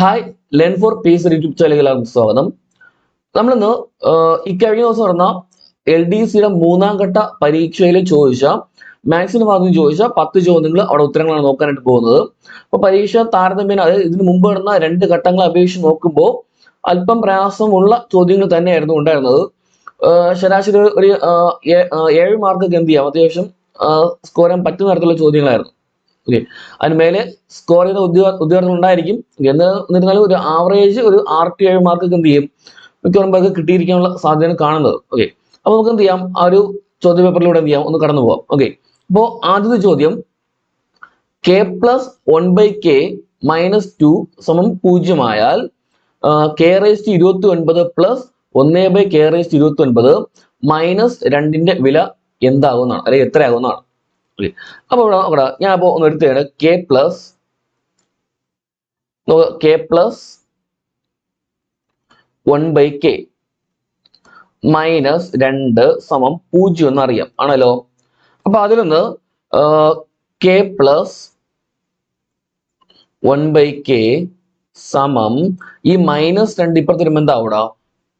Hi learn for peace YouTube ചാനലിലേക്ക് സ്വാഗതം. നമ്മളിന്ന് ഈ കഴിഞ്ഞ ദിവസം നടന്ന എൽ ഡി സിയുടെ മൂന്നാം ഘട്ട പരീക്ഷയിൽ ചോദിച്ച മാത്സിന്റെ ഭാഗത്ത് ചോദിച്ച പത്ത് ചോദ്യങ്ങൾ അവിടെ ഉത്തരങ്ങളാണ് നോക്കാനായിട്ട് പോകുന്നത്. അപ്പൊ പരീക്ഷ താരതമ്യേന അതായത് ഇതിന് മുമ്പ് നടന്ന രണ്ട് ഘട്ടങ്ങളെ അപേക്ഷിച്ച് നോക്കുമ്പോൾ അല്പം പ്രയാസമുള്ള ചോദ്യങ്ങൾ തന്നെയായിരുന്നു ഉണ്ടായിരുന്നത്. ശരാശരി ഒരു ഏഴ് മാർക്കൊക്കെ എന്ത് ചെയ്യാം? അത്യാവശ്യം സ്കോർ ചെയ്യാൻ പറ്റുന്ന തരത്തിലുള്ള ചോദ്യങ്ങളായിരുന്നു. ഓക്കെ അതിന് മേലെ സ്കോർ ചെയ്ത ഉദ്യോഗ എന്ന് എന്നിരുന്നാലും ഒരു ആവറേജ് ഒരു ആറ് ടു ഏഴ് മാർക്ക് എന്ത് ചെയ്യും? മിക്കവാറും പേർക്ക് കിട്ടിയിരിക്കാനുള്ള സാധ്യതയാണ് കാണുന്നത്. ഓക്കെ അപ്പൊ നമുക്ക് എന്ത് ചെയ്യാം? ആ ഒരു ചോദ്യ പേപ്പറിലൂടെ എന്ത് ചെയ്യാം? ഒന്ന് കടന്നു പോവാം. ഓക്കെ അപ്പോ ആദ്യത്തെ ചോദ്യം. K plus one by K minus two സമം പൂജ്യമായാൽ കെ റേസ് ടു ഇരുപത്തി ഒൻപത് പ്ലസ് ഒന്നേ ബൈ കെ റേസ് ടു ഇരുപത്തി ഒൻപത് മൈനസ് രണ്ടിന്റെ വില എന്താകുന്നതാണ്? അല്ലെങ്കിൽ എത്രയാകുന്നതാണ്? അപ്പൊ ഇവിടെ നോക്കടാ. ഞാൻ അപ്പോ ഒന്ന് എടുത്തതാണ് K plus K plus one by K minus രണ്ട് സമം പൂജ്യം എന്ന് അറിയാം ആണല്ലോ? അപ്പൊ അതിൽ നിന്ന് K plus one by K സമം ഈ മൈനസ് രണ്ട് ഇപ്പുറത്ത് വരുമ്പോൾ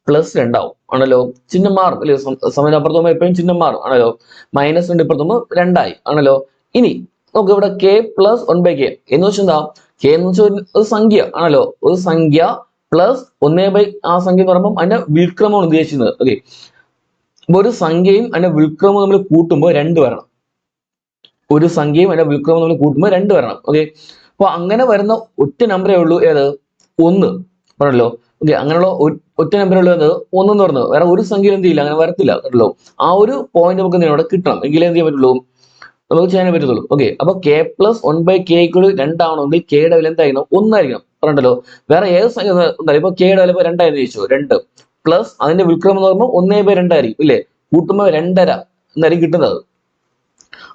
പ്ലസ് രണ്ടാവും. ആണല്ലോ? ചിഹ്നം മാറും അല്ലേ സമയം പോകുമ്പോൾ എപ്പോഴും ചിഹ്നം മാറും ആണല്ലോ? മൈനസ് രണ്ട് ഇപ്പുറത്ത് രണ്ടായി ആണല്ലോ? ഇനി നമുക്ക് ഇവിടെ K plus one by K എന്ന് വെച്ചാൽ എന്താ? കെ എന്ന് വെച്ചാൽ ഒരു- സംഖ്യ ആണല്ലോ? ഒരു സംഖ്യ പ്ലസ് ഒന്നേ ബൈ ആ സംഖ്യ എന്ന് പറയുമ്പോൾ അതിന്റെ വിൽക്രമമാണ് ഉദ്ദേശിക്കുന്നത്. ഓക്കെ ഒരു സംഖ്യയും അതിന്റെ വിൽക്രമവും നമ്മൾ കൂട്ടുമ്പോൾ രണ്ട് വരണം. ഒരു സംഖ്യയും അതിന്റെ വിൽക്രമവും നമ്മൾ കൂട്ടുമ്പോൾ രണ്ട് വരണം. ഓക്കെ അപ്പൊ അങ്ങനെ വരുന്ന ഒറ്റ നമ്പറേ ഉള്ളൂ. ഏത്? ഒന്ന്. പറഞ്ഞല്ലോ ഓക്കെ അങ്ങനെയുള്ള ഒറ്റ നമ്പറുകൾ ഏത് ഒന്നെന്ന് പറഞ്ഞത്. വേറെ ഒരു സംഖ്യ എന്ത് ചെയ്യില്ല അങ്ങനെ വരത്തില്ല കേട്ടല്ലോ ആ ഒരു പോയിന്റ് നമുക്ക് എന്ത് ചെയ്യണം? അവിടെ കിട്ടണം. എങ്കിലേ എന്ത് ചെയ്യാൻ പറ്റുള്ളൂ? നമുക്ക് ചെയ്യാൻ പറ്റത്തുള്ളൂ. ഓക്കെ അപ്പൊ K plus one by K കൂടി രണ്ടാവണമെങ്കിൽ കെയുടെ വില എന്തായിരിക്കണം? ഒന്നായിരിക്കണം. പറഞ്ഞല്ലോ. വേറെ ഏത് സംഖ്യ എന്തായാലും ഇപ്പൊ കെയുടെ വില ഇപ്പൊ രണ്ടായിരുന്നു ചോദിച്ചു. രണ്ട്. പ്ലസ് അതിന്റെ വിൽക്രമം എന്ന് പറയുമ്പോൾ ഒന്നേ ബൈ രണ്ടായിരിക്കും ഇല്ലേ? കൂട്ടുമ്പോൾ രണ്ടര. എന്നായിരിക്കും കിട്ടുന്നത്?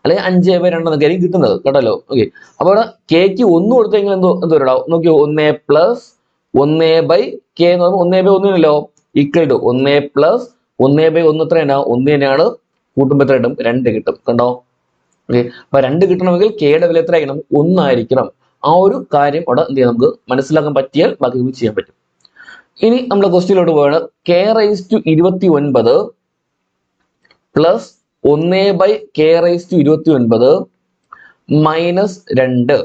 അല്ലെങ്കിൽ അഞ്ച് ബൈ രണ്ടെന്നൊക്കെ ആയിരിക്കും കിട്ടുന്നത്. കേട്ടല്ലോ? ഓക്കെ അപ്പൊ ഇവിടെ കെക്ക് ഒന്ന് കൊടുത്തെങ്കിൽ എന്തോ എന്തോ നോക്കിയോ ഒന്നേ പ്ലസ് ഒന്നേ ബൈ കെ എന്ന് പറയുമ്പോൾ ഒന്നേ ബൈ ഒന്നിനല്ലോ ഈക്വൽ ടു ഒന്നേ പ്ലസ് ഒന്നേ ബൈ ഒന്ന് എത്ര തന്നെയാണ് ഒന്ന് തന്നെയാണ് കൂട്ടുമ്പോൾ എത്ര കിട്ടും? രണ്ട് കിട്ടും. കണ്ടോ? അപ്പൊ രണ്ട് കിട്ടണമെങ്കിൽ കെയുടെ വില എത്ര ആയിരിക്കണം? ഒന്നായിരിക്കണം. ആ ഒരു കാര്യം അവിടെ എന്ത് ചെയ്യാം നമുക്ക് മനസ്സിലാക്കാൻ പറ്റിയാൽ ബാക്കി നമുക്ക് ചെയ്യാൻ പറ്റും. ഇനി നമ്മൾ ക്വസ്റ്റ്യനിലോട്ട് പോവാണ്. കെ റൈസ് ടു ഇരുപത്തി ഒൻപത് പ്ലസ് ഒന്നേ ബൈ കെ റൈസ് ടു ഇരുപത്തി ഒൻപത് മൈനസ് രണ്ട്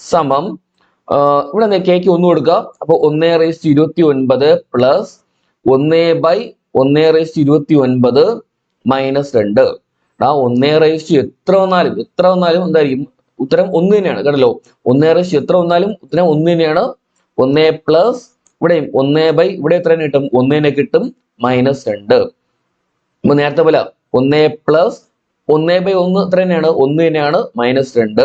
സമം ഇവിടെ കേക്ക് ഒന്ന് കൊടുക്കുക അപ്പൊ ഒന്നേ റേസ് ടു ഇരുപത്തി ഒൻപത് പ്ലസ് ഒന്നേ ബൈ ഒന്നേ റേസ് ഇരുപത്തി ഒൻപത് മൈനസ് രണ്ട്. ആ ഒന്നേ റേസ് എത്ര വന്നാലും എത്ര വന്നാലും എന്തായിരിക്കും? ഉത്തരം ഒന്ന് തന്നെയാണ് കേട്ടല്ലോ? ഒന്നേ റേസ് എത്ര വന്നാലും ഉത്തരം ഒന്ന് തന്നെയാണ്. ഒന്നേ പ്ലസ് ഇവിടെയും ഒന്നേ ബൈ ഇവിടെ എത്ര തന്നെ കിട്ടും? ഒന്നിനെ കിട്ടും മൈനസ് രണ്ട്. അപ്പൊ നേരത്തെ പോലെ ഒന്നേ പ്ലസ് ഒന്നേ ബൈ ഒന്ന് എത്ര തന്നെയാണ്? ഒന്ന് തന്നെയാണ് മൈനസ് രണ്ട്.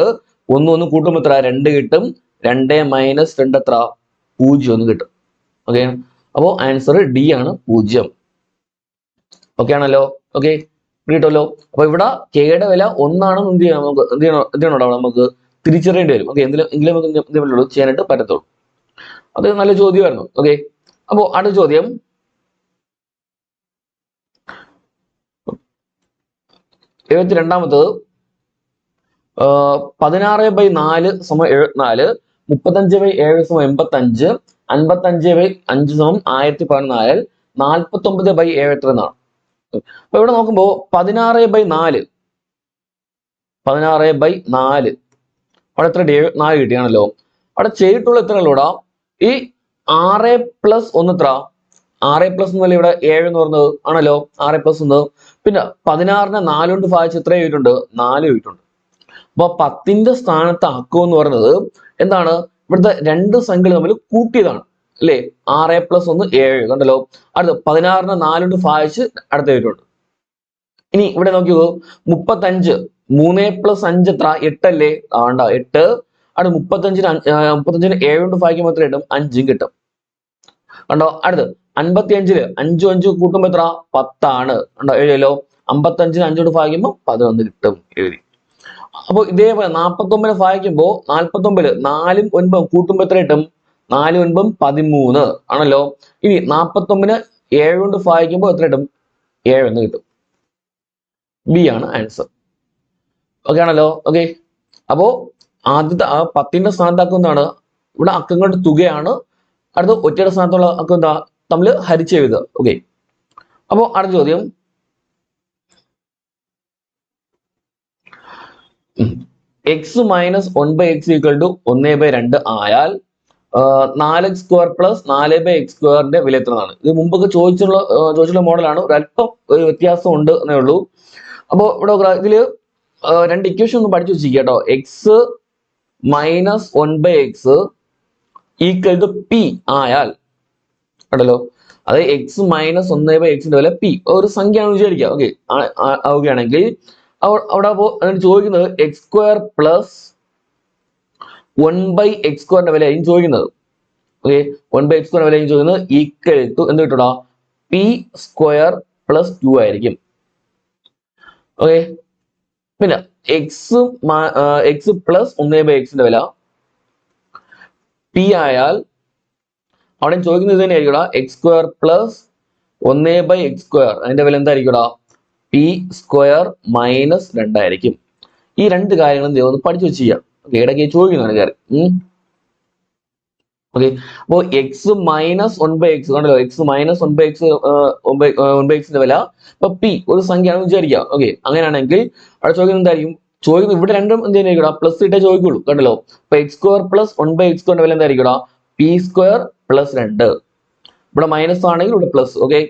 ഒന്ന് ഒന്ന് കൂട്ടുമ്പോൾ എത്ര? രണ്ട് കിട്ടും. രണ്ട് മൈനസ് രണ്ട് എത്ര? പൂജ്യം എന്ന് കിട്ടും. ഓക്കെ അപ്പോ ആൻസർ ഡി ആണ് പൂജ്യം. ഓക്കെ ആണല്ലോ? ഓക്കെ കിട്ടുമല്ലോ അപ്പൊ ഇവിടെ കെയുടെ വില ഒന്നാണെന്ന് എന്ത് ചെയ്യണം നമുക്ക്? എന്ത് ചെയ്യണം? എന്ത് ചെയ്യണം നമുക്ക്? തിരിച്ചറിയേണ്ടി വരും. ഓക്കെ എന്തെങ്കിലും എങ്കിലും നമുക്ക് എന്തെങ്കിലും ചെയ്യാനായിട്ട് പറ്റത്തുള്ളൂ. അത് നല്ല ചോദ്യമായിരുന്നു. ഓക്കെ അപ്പോ അടുത്ത ചോദ്യം. എഴുപത്തി രണ്ടാമത്തത് പതിനാറ് ബൈ നാല് സമ എഴുപത്തിനാല് മുപ്പത്തഞ്ച് ബൈ ഏഴ് സമം എൺപത്തഞ്ച് അൻപത്തഞ്ച് ബൈ അഞ്ച് സമം ആയിരത്തി പതിനാല് നാൽപ്പത്തി ഒമ്പത് ബൈ ഏഴ് എത്ര എന്നാണ് അപ്പൊ ഇവിടെ നോക്കുമ്പോ പതിനാറ് ബൈ നാല് പതിനാറ് ബൈ നാല്. അവിടെ എത്ര ഡി നാല് കിട്ടിയാണല്ലോ. അവിടെ ചെയ്തിട്ടുള്ള എത്ര ഉള്ളൂടാ ഈ ആറ് പ്ലസ് ഒന്ന് എത്ര? ആറ് പ്ലസ് എന്നല്ല ഇവിടെ ഏഴ് എന്ന് പറഞ്ഞത് ആണല്ലോ. ആറ് പ്ലസ് ഒന്ന്. പിന്നെ പതിനാറിനെ നാല് കൊണ്ട് ഭാഗിച്ച് എത്ര എഴുതിയിട്ടുണ്ട് നാല് എഴുതിയിട്ടുണ്ട് അപ്പൊ പത്തിന്റെ സ്ഥാനത്ത് അക്കു എന്ന് പറയുന്നത് എന്താണ്? ഇവിടുത്തെ രണ്ട് സംഖ്യകൾ തമ്മിൽ കൂട്ടിയതാണ്. അല്ലേ? ആറ് പ്ലസ് ഒന്ന് ഏഴ് കണ്ടല്ലോ? അടുത്ത് പതിനാറിന് നാല് കൊണ്ട് ഭാഗിച്ച് അടുത്ത വരുന്നുണ്ട് ഇനി ഇവിടെ നോക്കിയോ മുപ്പത്തഞ്ച് മൂന്ന് പ്ലസ് അഞ്ച് എത്ര? എട്ടല്ലേ? ആണ്ട എട്ട്. അടുത്ത് മുപ്പത്തഞ്ചിന് മുപ്പത്തഞ്ചിന് ഏഴ് കൊണ്ട് ഭാഗിക്കുമ്പോൾ എത്ര കിട്ടും? അഞ്ചും കിട്ടും. കണ്ടോ? അടുത്ത് അൻപത്തി അഞ്ചിൽ അഞ്ചു അഞ്ചു കൂട്ടുമ്പോ എത്ര? പത്താണ്. കണ്ടോ? എഴുതിയല്ലോ? അമ്പത്തഞ്ചിന് അഞ്ചോട് ഭാഗിക്കുമ്പോൾ പതിനൊന്ന് കിട്ടും. എഴുതി. അപ്പൊ ഇതേപോലെ നാൽപ്പത്തൊമ്പത് ഭാഗിക്കുമ്പോൾ നാൽപ്പത്തൊമ്പത് നാലും ഒൻപതും കൂട്ടുമ്പോൾ എത്ര കിട്ടും? നാല് ഒൻപതും പതിമൂന്ന്. ആണല്ലോ? ഇനി നാൽപ്പത്തൊമ്പതിന് ഏഴ് കൊണ്ട് ഭാഗിക്കുമ്പോൾ എത്ര കിട്ടും? ഏഴ് എന്ന് കിട്ടും. ബി ആണ് ആൻസർ ഓക്കെ ആണല്ലോ? ഓക്കെ അപ്പോ ആദ്യത്തെ ആ പത്തിന്റെ സ്ഥാനത്താക്കുന്നതാണ് ഇവിടെ അക്കങ്ങളുടെ തുകയാണ്. അടുത്ത ഒറ്റയുടെ സ്ഥാനത്തുള്ള അക്കം എന്താ തമ്മിൽ ഹരിച്ചെഴുതുക ഓക്കെ അപ്പോൾ അടുത്ത ചോദ്യം. X minus one by X equal to ഒന്ന് ബൈ രണ്ട് ആയാൽ നാല് എക്സ് സ്ക്വയർ പ്ലസ് നാല് ബൈ എക്സ് സ്ക്വയറിന്റെ വില എത്രയാണ്? ഇത് മുമ്പൊക്കെ ചോദിച്ചുള്ള ആ, ചോദിച്ചുള്ള മോഡലാണ് അല്പം ഒരു വ്യത്യാസം ഉണ്ട് എന്നേ ഉള്ളൂ. അപ്പോൾ ഇവിടെ ഇതിൽ രണ്ട് ഇക്വേഷൻ ഒന്ന് പഠിച്ചു വെച്ചിരിക്കുക കേട്ടോ. X minus one by X equal to P ആയാൽ ഉണ്ടല്ലോ അതായത് എക്സ് മൈനസ് ഒന്ന് ബൈ എക്സിന്റെ വില പി ഒരു സംഖ്യയാണ് വിചാരിക്കുക. ഓക്കെ ആവുകയാണെങ്കിൽ അവിടെ അപ്പോ അതിന് ചോദിക്കുന്നത് X square plus one by X സ്ക്വയറിന്റെ വില അതിന് ചോദിക്കുന്നത്. ഓക്കെ വൺ ബൈ എക്സ് സ്ക്വയറിന്റെ വില ചോദിക്കുന്നത്. ഈക്വൽ ടു എന്ത് കിട്ടണോ പി സ്ക്വയർ പ്ലസ് ടു ആയിരിക്കും. ഓക്കെ പിന്നെ എക്സ് എക്സ് പ്ലസ് ഒന്ന് ബൈ എക്സിന്റെ വില. പി ആയാൽ അവിടെ ചോദിക്കുന്നത് ഇത് തന്നെയായിരിക്കും എക്സ് സ്ക്വയർ പ്ലസ് ഒന്ന് ബൈ എക്സ് സ്ക്വയർ അതിന്റെ വില എന്തായിരിക്കും പി സ്ക്വയർ മൈനസ് രണ്ടായിരിക്കും ഈ രണ്ട് കാര്യങ്ങളും ദൈവം ഒന്ന് പഠിച്ചു വെച്ച് ചെയ്യാം. ഓക്കെ ഇടയ്ക്ക് ചോദിക്കുന്നതാണ് കാര്യം ഓക്കെ അപ്പോൾ X minus one by X കണ്ടല്ലോ. X minus one by X one by എക്സിന്റെ വില. ഇപ്പൊ പി ഒരു സംഖ്യയാണെന്ന് വിചാരിക്കാം. ഓക്കെ അങ്ങനെയാണെങ്കിൽ അവിടെ ചോദിക്കുന്നത് എന്തായിരിക്കും? ചോദിക്കുന്നത് ഇവിടെ രണ്ടും എന്ത് തന്നെയായിരിക്കും പ്ലസ് ഇട്ടേ ചോദിക്കുള്ളൂ. കണ്ടല്ലോ? അപ്പൊ X square plus one by X സ്ക്വയറിന്റെ വില എന്തായിരിക്കും പി സ്ക്വയർ പ്ലസ് രണ്ട്. ഇവിടെ മൈനസ് ആണെങ്കിൽ ഇവിടെ പ്ലസ് ഓക്കെ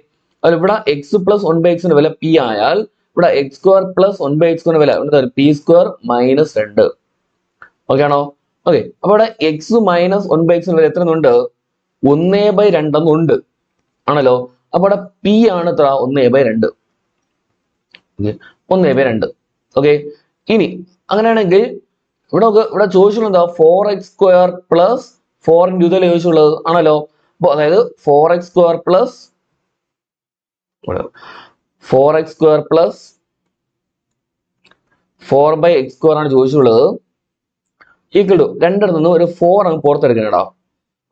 അതിൽ ഇവിടെ എക്സ് പ്ലസ് വൺ ബൈ എക്സിന്റെ വില പി ആയാൽ ഇവിടെ X square plus one by X വില എന്താ പി സ്ക്വയർ മൈനസ് രണ്ട്. ഓക്കെ ആണോ? ഓക്കെ അപ്പൊ ഇവിടെ എക്സ് മൈനസ് വൺ ബൈ എക്സിന്റെ വില എത്ര ഉണ്ട് ഒന്നേ ബൈ രണ്ടെന്നുണ്ട് ആണല്ലോ? അപ്പൊ ഇവിടെ പി ആണ് എത്ര? ഒന്നേ ബൈ രണ്ട്. ഒന്നേ ബൈ രണ്ട്. ഓക്കെ ഇനി അങ്ങനെയാണെങ്കിൽ ഇവിടെ നമുക്ക് ഇവിടെ ചോദിച്ചുള്ളത് എന്താ? Four X square plus four into ചോദിച്ചുള്ളത് ആണല്ലോ? അപ്പൊ അതായത് four X square plus four X square plus four by X square ആണ് ചോദിച്ചിട്ടുള്ളത്. ഈക്വൽ ടു രണ്ടിടത്തു നിന്ന് ഒരു ഫോർ അങ്ങ് പുറത്തെടുക്കണം കേട്ടോ.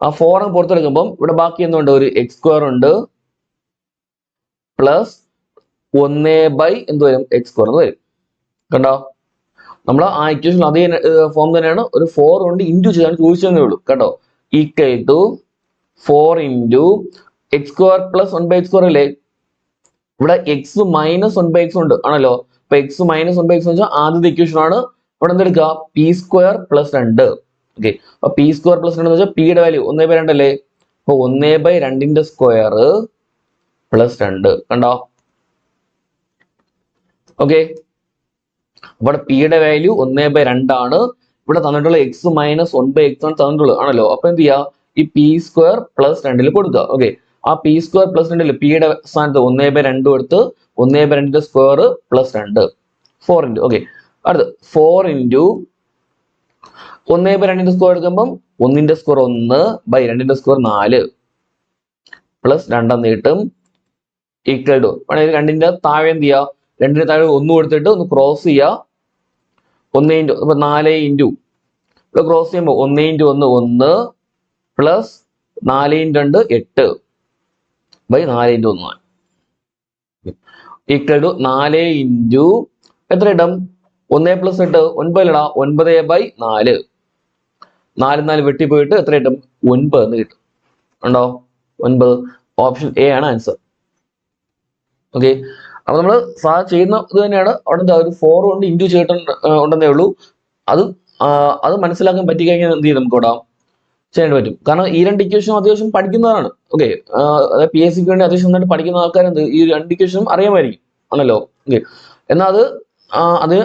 ആ ഫോർ അങ്ങ് പുറത്തെടുക്കുമ്പം ഇവിടെ ബാക്കി എന്തുണ്ട്? ഒരു എക്സ് സ്ക്വയർ ഉണ്ട്. പ്ലസ് ഒന്ന് ബൈ എന്ത് വരും? എക്സ് സ്ക്വയർ എന്ന് വരും. കണ്ടോ? നമ്മൾ ആ ഇക്വേഷൻ അതേ ഫോം തന്നെയാണ് ഒരു ഫോർ കൊണ്ട് ഇന്റു ചെയ്താണ് ചോദിച്ചതേ ഉള്ളൂ. കേട്ടോ equal to four into X square plus one by X square അല്ലേ? ഇവിടെ X minus one by X ഉണ്ട്. ആണല്ലോ? അപ്പൊ X minus one by X വെച്ചാൽ ആദ്യത്തെ ഇക്വേഷൻ ആണ്. ഇവിടെ എന്തെടുക്കുക പി സ്ക്വയർ പ്ലസ് രണ്ട്. ഓക്കെ അപ്പൊ പി സ്ക്വയർ പ്ലസ് രണ്ട് വെച്ചാൽ പിയുടെ വാല്യൂ ഒന്നേ ബൈ രണ്ടല്ലേ? അപ്പൊ ഒന്നേ ബൈ രണ്ടിന്റെ സ്ക്വയർ പ്ലസ് രണ്ട്. കണ്ടോ? ഓക്കെ ഇവിടെ പിയുടെ വാല്യൂ ഒന്നേ ബൈ രണ്ടാണ്. ഇവിടെ തന്നിട്ടുള്ള X minus one by X ആണ് തന്നിട്ടുള്ളത്. ആണല്ലോ? അപ്പൊ എന്ത് ചെയ്യുക? ഈ പി സ്ക്വയർ പ്ലസ് രണ്ടിൽ കൊടുക്കുക. ഓക്കെ ആ പി സ്ക്വയർ പ്ലസ് രണ്ടിൽ പിയുടെ സ്ഥാനത്ത് ഒന്നേ ബൈ രണ്ടും എടുത്ത് ഒന്നേ ബൈ രണ്ടിന്റെ സ്ക്വയർ പ്ലസ് രണ്ട്. ഫോർ ഇന്റു ഓക്കെ അടുത്ത് ഫോർ ഇന്റു ഒന്നേ ബൈ രണ്ടിന്റെ സ്ക്വയർ എടുക്കുമ്പം ഒന്നിന്റെ സ്ക്വയർ ഒന്ന് ബൈ രണ്ടിന്റെ സ്ക്വയർ നാല്. പ്ലസ് രണ്ടെന്ന് കിട്ടും ഈക്വൽ ടു വേണമെങ്കിൽ രണ്ടിന്റെ താഴെ എന്ത് ചെയ്യുക രണ്ടിന്റെ താഴെ ഒന്ന് കൊടുത്തിട്ട് ഒന്ന് ക്രോസ് ചെയ്യുക ഒന്ന് ഇന്റു അപ്പൊ നാല് ഇന്റു ക്രോസ് ചെയ്യുമ്പോൾ ഒന്ന് ഇന്റു ഒന്ന് ഒന്ന് പ്ലസ് നാല് ഇന്റു രണ്ട് എട്ട്. ബൈ നാല് ഇന്റു ഒന്ന് ഈക്വൽ ടു നാല് ഇന്റു എത്ര ഇടം? ഒന്ന് പ്ലസ് എട്ട് ഒൻപതിലിടാം ഒൻപത് ബൈ നാല്. നാല് നാല് വെട്ടിപ്പോയിട്ട് എത്ര കിട്ടും? ഒൻപത് എന്ന് കിട്ടും. ഉണ്ടോ ഒൻപത്. ഓപ്ഷൻ എ ആണ് ആൻസർ ഓക്കെ അപ്പൊ നമ്മൾ സാ ചെയ്യുന്ന ഇത് തന്നെയാണ്. അവിടെ എന്താ ഒരു ഫോർ കൊണ്ട് ഇന്റു ചെയ്തിട്ടുണ്ട് ഉണ്ടെന്നേ ഉള്ളൂ. അത് അത് മനസ്സിലാക്കാൻ പറ്റി കഴിഞ്ഞാൽ എന്ത് ചെയ്യും നമുക്ക് ഇവിടെ? ചെയ്യാൻ പറ്റും. കാരണം ഈ രണ്ട് ഇക്വേഷനും അത്യാവശ്യം പഠിക്കുന്നതാണ് ഓക്കെ പി എസ് സിക്ക് വേണ്ടി അത്യാവശ്യം നന്നായിട്ട് പഠിക്കുന്ന ആൾക്കാരെന്ത് ഈ രണ്ട് ഇക്വേഷനും അറിയാമായിരിക്കും. ആണല്ലോ? ഓക്കെ എന്നാൽ അത് അത്